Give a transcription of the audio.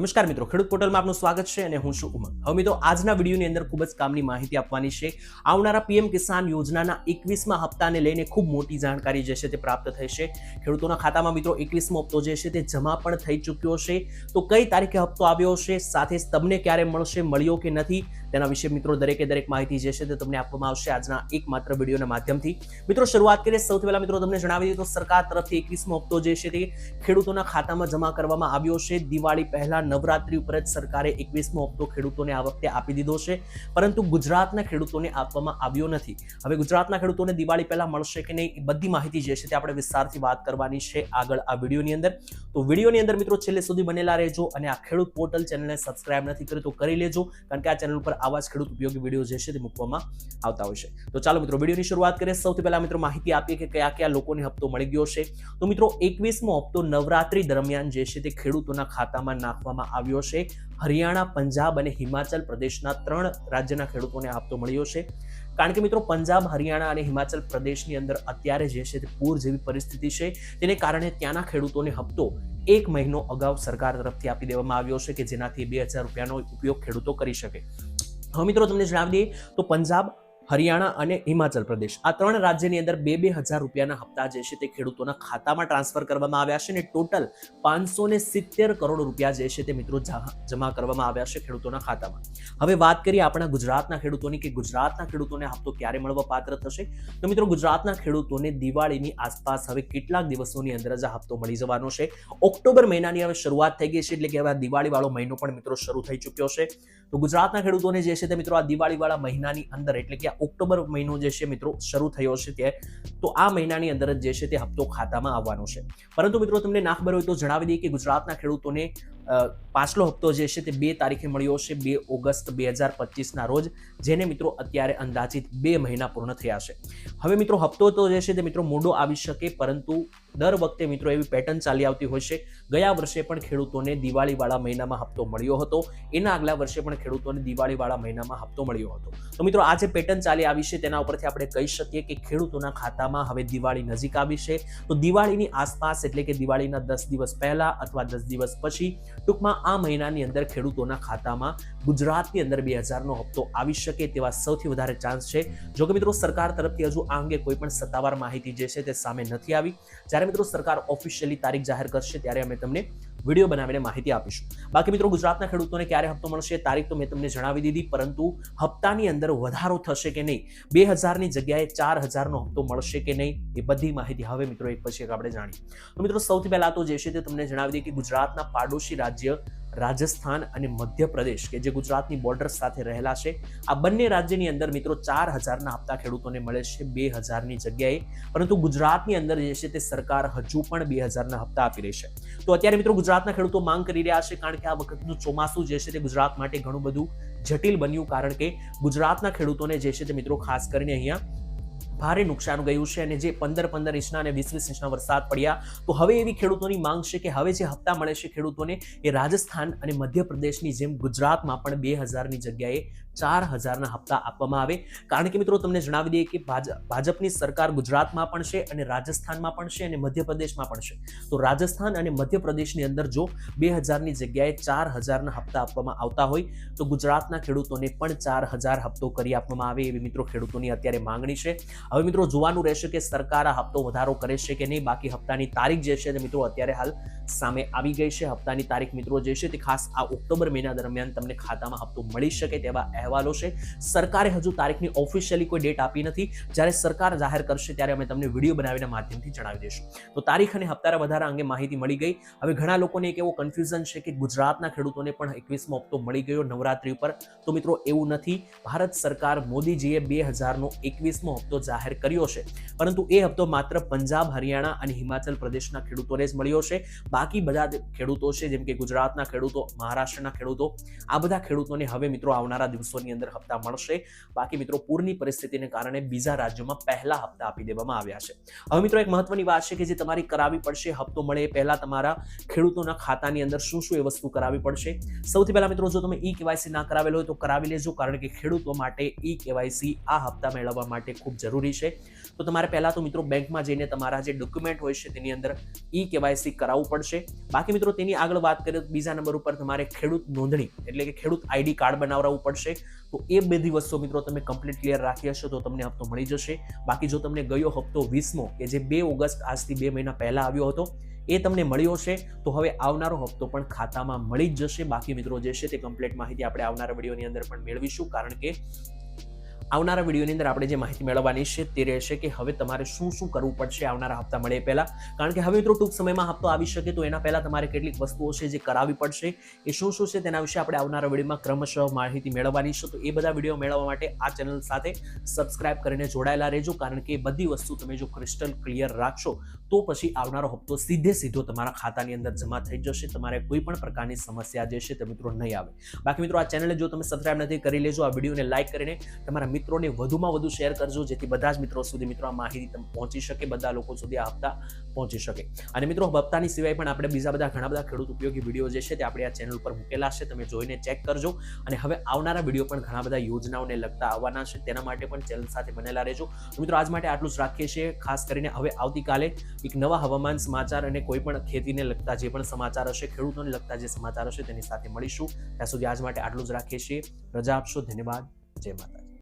નમસ્કાર મિત્રો, ખેડૂત પોર્ટલમાં આપનું સ્વાગત છે અને હું છું ઉમંગ. હવે મિત્રો, આજના વિડીયોની અંદર ખૂબ જ કામની માહિતી આપવાની છે. આવનારા પીએમ કિસાન યોજનાના એકવીસમાં હપ્તાને લઈને ખૂબ મોટી જાણકારી જે છે તે પ્રાપ્ત થઈ છે ખેડૂતોના ખાતામાં મિત્રો, એકવીસમો હપ્તો જે છે તે જમા પણ થઈ ચૂક્યો છે. તો કઈ તારીખે હપ્તો આવ્યો છે સાથે તમને ક્યારે મળશે, મળ્યો કે નથી? તેના વિશે મિત્રો દરેકે દરેક માહિતી જે છે તે તમને આપવામાં આવશે આજના એકમાત્ર વિડીયોના માધ્યમથી. મિત્રો, શરૂઆત કરીએ સૌથી પહેલા મિત્રો તમને જણાવી દઈએ તો સરકાર તરફથી એકવીસમો હપ્તો જે છે તે ખેડૂતોના ખાતામાં જમા કરવામાં આવ્યો છે. દિવાળી પહેલા નવરાત્રી ઉપર જ સરકારે એકવીસમો હપ્તો ખેડૂતોને આ વખતે આપી દીધો છે. પરંતુ ગુજરાતના ખેડૂતોને આપવામાં આવ્યો નથી. હવે ગુજરાતના ખેડૂતોને દિવાળી પહેલા મળશે કે નહીં એ બધી માહિતી જે છે તે આપણે વિસ્તારથી વાત કરવાની છે આગળ આ વિડીયોની અંદર. તો વિડીયોની અંદર મિત્રો છેલ્લે સુધી બનેલા રહેજો અને આ ખેડૂત પોર્ટલ ચેનલને સબસ્ક્રાઇબ નથી કરી તો કરી લેજો. કારણ કે આ ચેનલ પર આવા જ ખેડૂત ઉપયોગી વીડિયો જે છે તે મૂકવામાં આવતા હોય છે. તો ચાલો મિત્રો, વિડીયોની શરૂઆત કરીએ. સૌથી પહેલા મિત્રો માહિતી આપીએ કે કયા કયા લોકોને હપ્તો મળી ગયો છે. તો મિત્રો, એકવીસમો હપ્તો નવરાત્રી દરમિયાન જે છે તે ખેડૂતોના ખાતામાં નાખવામાં આવ્યો છે. હરિયાણા, પંજાબ અને હિમાચલ પ્રદેશના ત્રણ રાજ્યના ખેડૂતોને હપ્તો મળ્યો છે. કારણ કે મિત્રો, પંજાબ, હરિયાણા અને હિમાચલ પ્રદેશની અંદર અત્યારે જે છે તે પૂર જેવી પરિસ્થિતિ છે. તેને કારણે ત્યાંના ખેડૂતોને હપ્તો એક મહિનો અગાઉ સરકાર તરફથી આપી દેવામાં આવ્યો છે કે જેનાથી બે હજાર રૂપિયાનો ઉપયોગ ખેડૂતો કરી શકે. હવે મિત્રો તમને જણાવી દઈએ તો પંજાબ હરિયાણા અને હિમાચલ પ્રદેશ. આ ત્રણ રાજ્યની અંદર બે બે હજાર રૂપિયાના હપ્તા જે છે તે ખેડૂતોના ખાતામાં ટ્રાન્સફર કરવામાં આવ્યા છે અને ટોટલ પાંચસો ને સિત્તેર કરોડ રૂપિયા જે છે તે મિત્રો જમા કરવામાં આવ્યા છે ખેડૂતોના ખાતામાં. હવે વાત કરીએ આપણા ગુજરાતના ખેડૂતોની કે ગુજરાતના ખેડૂતોને હપ્તો ક્યારે મળવા પાત્ર થશે? તો મિત્રો ગુજરાતના ખેડૂતોને દિવાળીની આસપાસ હવે કેટલાક દિવસોની અંદર જ આ હપ્તો મળી જવાનો છે. ઓક્ટોબર મહિનાની હવે શરૂઆત થઈ ગઈ છે એટલે કે હવે દિવાળીવાળો મહિનો પણ મિત્રો શરૂ થઈ ચૂક્યો છે. તો ગુજરાતના ખેડૂતોને જે છે તે મિત્રો આ દિવાળીવાળા મહિનાની અંદર એટલે કે ઓક્ટોબર મહિનો જે છે મિત્રો શરૂ થયો છે તે, તો આ મહિનાની અંદર જ જે છે તે હપ્તો ખાતામાં આવવાનો છે. પરંતુ મિત્રો તમને ના ખબર હોય તો જણાવી દઈએ કે ગુજરાતના ખેડૂતોને પાછલો હપ્તો જે છે તે બે તારીખે મળ્યો છે બે ઓગસ્ટ બે હજાર પચીસના રોજ, જેને મિત્રો અત્યારે અંદાજિત બે મહિના પૂર્ણ થયા છે. હવે મિત્રો હપ્તો તો જે છે તે મિત્રો મોડો આવી શકે, પરંતુ દર વખતે મિત્રો એવી પેટર્ન ચાલી આવતી હોય છે. ગયા વર્ષે પણ ખેડૂતોને દિવાળીવાળા મહિનામાં હપ્તો મળ્યો હતો. એના આગલા વર્ષે પણ ખેડૂતોને દિવાળીવાળા મહિનામાં હપ્તો મળ્યો હતો. તો મિત્રો આ જે પેટર્ન ચાલી આવી છે તેના ઉપરથી આપણે કહી શકીએ કે ખેડૂતોના ખાતામાં હવે દિવાળી નજીક આવી છે. તો દિવાળીની આસપાસ એટલે કે દિવાળીના દસ દિવસ પહેલા અથવા દસ દિવસ પછી ટૂંકમાં આ મહિનાની અંદર ખેડૂતોના ખાતામાં ગુજરાતની અંદર બે હજારનો હપ્તો આવી શકે તેવા સૌથી વધારે ચાન્સ છે. જો કે મિત્રો સરકાર તરફથી હજુ આ અંગે કોઈ પણ સત્તાવાર માહિતી જે છે તે સામે નથી આવી. જ્યારે મિત્રો સરકાર ઓફિશિયલી તારીખ જાહેર કરશે ત્યારે અમે તમને વીડિયો બનાવીને માહિતી આપીશું. બાકી મિત્રો, ગુજરાતના ખેડૂતોને ક્યારે હપ્તો મળશે તારીખ તો મેં તમને જણાવી દીધી, પરંતુ હપ્તાની અંદર વધારો થશે કે નહીં? બે હજારની જગ્યાએ ચાર હજારનો હપ્તો મળશે કે નહીં? એ બધી માહિતી હવે મિત્રો એક પછી એક આપણે જાણીએ. તો મિત્રો, સૌથી પહેલા તો જે છે તે તમને જણાવી દઈએ કે ગુજરાતના પાડોશી રાજ્ય રાજસ્થાન અને મધ્યપ્રદેશ, કે જે ગુજરાતની બોર્ડર સાથે રહેલા છે. આ બંને રાજ્યની અંદર મિત્રો ચાર હજારના હપ્તા ખેડૂતોને મળે છે બે હજારની જગ્યાએ. પરંતુ ગુજરાતની અંદર જે છે તે સરકાર હજુ પણ બે હજારના હપ્તા આપી રહી છે. તો અત્યારે મિત્રો ગુજરાતના ખેડૂતો માંગ કરી રહ્યા છે, કારણ કે આ વખતનું ચોમાસું જે છે તે ગુજરાત માટે ઘણું બધું જટિલ બન્યું, કારણ કે ગુજરાતના ખેડૂતોને જે છે તે મિત્રો ખાસ કરીને અહીંયા ભારે નુકસાન ગયું છે અને જે પંદર પંદર ઇંચના અને વીસ વીસ ઇંચના વરસાદ પડ્યા, તો હવે એવી ખેડૂતોની માંગ છે કે હવે જે હપ્તા મળે છે ખેડૂતોને, એ રાજસ્થાન અને મધ્યપ્રદેશની જેમ ગુજરાતમાં પણ બે હજારની જગ્યાએ ચાર હજારના હપ્તા આપવામાં આવે. કારણ કે મિત્રો, તમને જણાવી દઈએ કે ભાજ- ભાજપની સરકાર ગુજરાતમાં પણ છે અને રાજસ્થાનમાં પણ છે અને મધ્યપ્રદેશમાં પણ છે. તો રાજસ્થાન અને મધ્યપ્રદેશની અંદર જો બે હજારની જગ્યાએ ચાર હજારના હપ્તા આપવામાં આવતા હોય, તો ગુજરાતના ખેડૂતોને પણ ચાર હજાર હપ્તો કરી આપવામાં આવે એવી મિત્રો ખેડૂતોની અત્યારે માંગણી છે. હવે મિત્રો જોવાનું રહેશે કે સરકાર આ હપ્તો વધારો કરે છે કે નહીં. બાકી હપ્તાની તારીખ જે છે મિત્રો અત્યારે હાલ સામે આવી ગઈ છે. હપ્તાની તારીખ મિત્રો જે છે તે ખાસ આ ઓક્ટોબર મહિના દરમિયાન તમને ખાતામાં હપ્તો મળી શકે તેવા અહેવાલો છે. સરકારે હજુ તારીખની ઓફિશિયલી કોઈ ડેટ આપી નથી. જ્યારે સરકાર જાહેર કરશે ત્યારે અમે તમને વીડિયો બનાવીને માધ્યમથી જણાવી દઈશું. તો તારીખ અને હપ્તાના વધારા અંગે માહિતી મળી ગઈ. હવે ઘણા લોકોને એક એવો કન્ફ્યુઝન છે કે ગુજરાતના ખેડૂતોને પણ એકવીસમો હપ્તો મળી ગયો નવરાત્રી ઉપર. તો મિત્રો એવું નથી. ભારત સરકાર મોદીજીએ બે હજારનો એકવીસમો હપ્તો જાહેર કર્યો છે. પરંતુ એ હપ્તો માત્ર પંજાબ, હરિયાણા અને હિમાચલ પ્રદેશના ખેડૂતોને જ મળ્યો છે. બાકી બધા ખેડૂતો છે, જેમ કે ગુજરાતના ખેડૂતો, મહારાષ્ટ્રના ખેડૂતો, આ બધા ખેડૂતોને હવે મિત્રો આવનારા દિવસોની અંદર હપ્તા મળશે. બાકી મિત્રો, પૂરની પરિસ્થિતિને કારણે બીજા રાજ્યોમાં પહેલા હપ્તા આપી દેવામાં આવ્યા છે. હવે મિત્રો, એક મહત્વની વાત છે કે જે તમારી કરાવવી પડશે, હપ્તો મળે એ પહેલા તમારા ખેડૂતોના ખાતાની અંદર શું શું એ વસ્તુ કરાવવી પડશે. સૌથી પહેલા મિત્રો, જો તમે ઈ કેવાયસી ના કરાવેલો હોય તો કરાવી લેજો, કારણ કે ખેડૂતો માટે ઈ કેવાયસી આ હપ્તા મેળવવા માટે ખૂબ જરૂરી જરૂરી છે. તો તમારે પહેલાં તો મિત્રો બેંકમાં જઈને તમારા જે ડોક્યુમેન્ટ હોય છે તેની અંદર ઈ કેવાયસી કરાવવું પડશે. બાકી મિત્રો તેની આગળ વાત કરીએ તો બીજા નંબર ઉપર તમારે ખેડૂત નોંધણી એટલે કે ખેડૂત આઈડી કાર્ડ બનાવડાવવું પડશે. તો એ બધી વસ્તુઓ મિત્રો તમે કમ્પ્લીટ ક્લિયર રાખી હશો તો તમને હપ્તો મળી જશે. બાકી જો તમને ગયો હપ્તો વીસમો કે જે બે ઓગસ્ટ આજથી બે મહિના પહેલાં આવ્યો હતો, એ તમને મળ્યો છે તો હવે આવનારો હપ્તો પણ ખાતામાં મળી જ જશે. બાકી મિત્રો જે છે તે કમ્પ્લીટ માહિતી આપણે આવનારા વિડીયોની અંદર પણ મેળવીશું. કારણ કે આવનારા વિડીયોની અંદર આપણે જે માહિતી મેળવવાની છે તે રહેશે કે હવે તમારે શું શું કરવું પડશે આવનારા હપ્તા મળે પહેલાં. કારણ કે હવે મિત્રો ટૂંક સમયમાં હપ્તો આવી શકે તો એના પહેલા તમારે કેટલીક વસ્તુઓ છે જે કરાવવી પડશે એ શું શું છે તેના વિશે આપણે આવનારા વિડીયોમાં ક્રમશઃ માહિતી મેળવવાની છે. તો એ બધા વીડિયો મેળવવા માટે આ ચેનલ સાથે સબસ્ક્રાઇબ કરીને જોડાયેલા રહેજો. કારણ કે બધી વસ્તુ તમે જો ક્રિસ્ટલ ક્લિયર રાખશો તો પછી આવનારો હપ્તો સીધે સીધો તમારા ખાતાની અંદર જમા થઈ જશે. તમારે કોઈ પણ પ્રકારની સમસ્યા જે છે તે મિત્રો નહીં આવે. બાકી મિત્રો આ ચેનલ જો તમે સબસ્ક્રાઇબ નથી કરી લેજો, આ વિડીયોને લાઇક કરીને તમારા મિત્રોને વધુમાં વધુ શેર કરજો, જેથી બધા જ મિત્રો સુધી મિત્રો આ માહિતી પહોંચી શકે, બધા લોકો સુધી આ હપ્તા પહોંચી શકે. અને મિત્રો, હપ્તાની સિવાય પણ આપણે બીજા બધા ઘણા બધા ખેડૂત ઉપયોગી વીડિયો જે છે તે આપણે આ ચેનલ પર મૂકેલા છે, તમે જોઈને ચેક કરજો. અને હવે આવનારા વીડિયો પણ ઘણા બધા યોજનાઓને લગતા આવવાના છે, તેના માટે પણ ચેનલ સાથે બનેલા રહેજો. મિત્રો, આજ માટે આટલું જ રાખીએ છીએ. ખાસ કરીને હવે આવતીકાલે એક નવા હવામાન સમાચાર અને કોઈ પણ ખેતીને લગતા જે પણ સમાચાર હશે, ખેડૂતોને લગતા જે સમાચાર હશે તેની સાથે મળીશું. ત્યાં સુધી આજ માટે આટલું જ રાખીએ છીએ. રજા આપશો. ધન્યવાદ. જય માતા